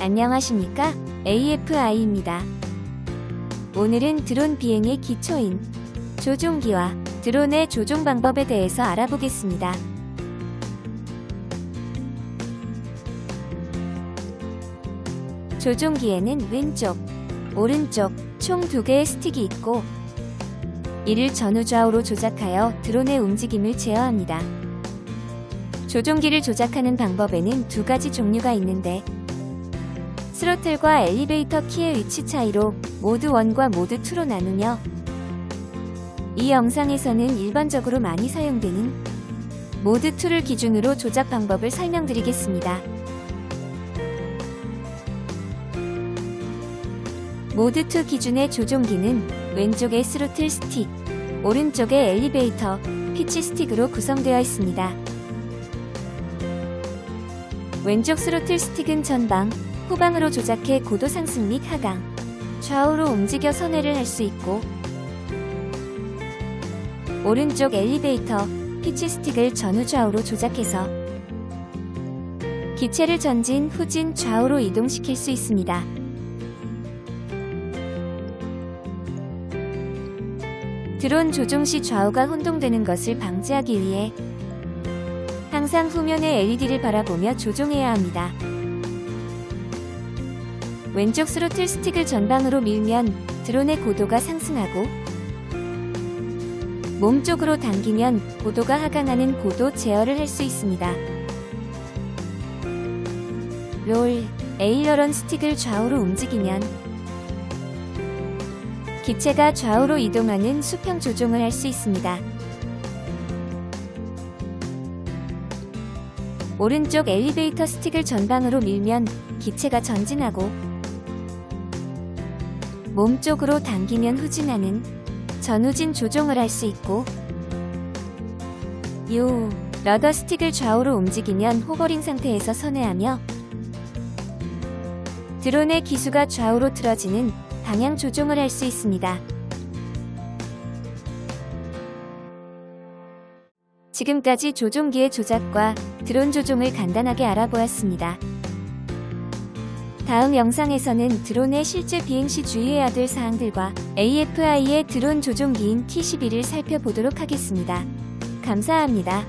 안녕하십니까? AFI입니다. 오늘은 드론 비행의 기초인 조종기와 드론의 조종 방법에 대해서 알아보겠습니다. 조종기에는 왼쪽, 오른쪽 총 두 개의 스틱이 있고 이를 전후좌우로 조작하여 드론의 움직임을 제어합니다. 조종기를 조작하는 방법에는 두 가지 종류가 있는데 스로틀과 엘리베이터 키의 위치 차이로 모드 1과 모드 2로 나누며 이 영상에서는 일반적으로 많이 사용되는 모드 2를 기준으로 조작 방법을 설명드리겠습니다. 모드 2 기준의 조종기는 왼쪽에 스로틀 스틱, 오른쪽에 엘리베이터, 피치 스틱으로 구성되어 있습니다. 왼쪽 스로틀 스틱은 전방, 후방으로 조작해 고도 상승 및 하강, 좌우로 움직여 선회를 할 수 있고 오른쪽 엘리베이터, 피치 스틱을 전후 좌우로 조작해서 기체를 전진, 후진, 좌우로 이동시킬 수 있습니다. 드론 조종 시 좌우가 혼동되는 것을 방지하기 위해 항상 후면의 LED를 바라보며 조종해야 합니다. 왼쪽 스로틀 스틱을 전방으로 밀면 드론의 고도가 상승하고 몸 쪽으로 당기면 고도가 하강하는 고도 제어를 할 수 있습니다. 롤, 에일러런 스틱을 좌우로 움직이면 기체가 좌우로 이동하는 수평 조종을 할 수 있습니다. 오른쪽 엘리베이터 스틱을 전방으로 밀면 기체가 전진하고 몸 쪽으로 당기면 후진하는 전후진 조종을 할 수 있고 요 러더 스틱을 좌우로 움직이면 호버링 상태에서 선회하며 드론의 기수가 좌우로 틀어지는 방향 조종을 할 수 있습니다. 지금까지 조종기의 조작과 드론 조종을 간단하게 알아보았습니다. 다음 영상에서는 드론의 실제 비행 시 주의해야 될 사항들과 AFI의 드론 조종기인 T12를 살펴보도록 하겠습니다. 감사합니다.